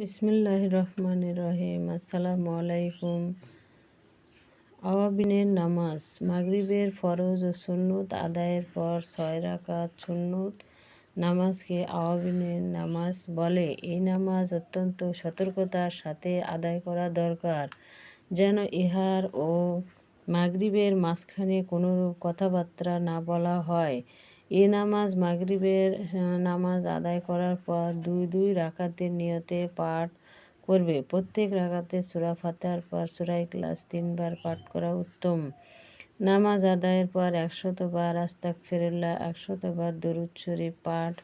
বিসমিল্লাহ রহমান রহিম আসসালামু আলাইকুম। আওয়াবিনের নামাজ, মাগরিবের ফরজ ও সুন্নত আদায়ের পর ছয় রাকাত সুন্নত নামাজকে আওয়াবিনের নামাজ বলে। এই নামাজ অত্যন্ত সতর্কতার সাথে আদায় করা দরকার, যেন ইহার ও মাগরিবের মাঝখানে কোনো কথাবার্তা না বলা হয়। এ নামাজ মাগরিবের নামাজ আদায় করার পর দুই দুই রাকাতের নিয়তে পাঠ করবে। প্রত্যেক রাকাতে সুরা ফাতার পর সুরাই ক্লাস তিনবার পাঠ করা উত্তম। নামাজ আদায়ের পর একশতবার আস্তাক ফেরুল্লাহ একশতবার দরুদ শরীফ পাঠ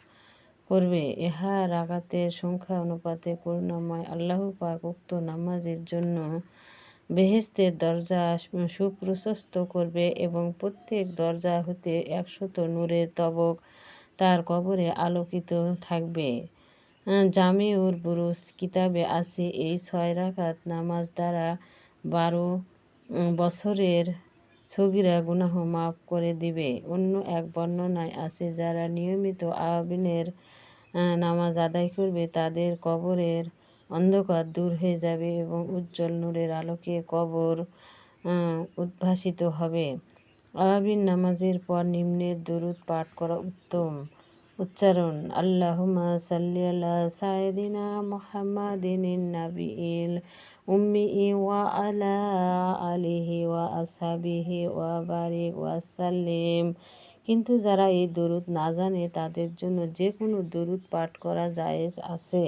করবে। ইহা রাগাতের সংখ্যা অনুপাতে করুণাময় আল্লাহ পাক উক্ত নামাজের জন্য বেহেস্তের দরজা সুপ্রশস্ত করবে এবং প্রত্যেক দরজা হতে একশত নূরের তবক তার কবরে আলোকিত থাকবে। জামিউর বুরুস কিতাবে আছে এই ছয় রাখাত নামাজ দ্বারা বারো বছরের ছগিরা গুনাহ মাফ করে দিবে। অন্য এক বর্ণনায় আছে, যারা নিয়মিত আবিনের নামাজ আদায় করবে তাদের কবরের অন্ধকার দূর হয়ে যাবে এবং উজ্জ্বল নূরের আলোকে কবর উদ্ভাসিত হবে। আবিন নামাজের পর নিম্নের দরুদ পাঠ করা উত্তম। উচ্চারণ আল্লাহুমা সাল্লি আলা সাইদিনা মুহাম্মাদিন নাবিল উম্মি ওয়া আলা আলিহি ওয়া আসহাবিহি ওয়া বারিক ওয়া সাল্লিম। কিন্তু যারা এই দরুদ না জানে, তাদের জন্য যে কোনো দরুদ পাঠ করা জায়েজ আছে।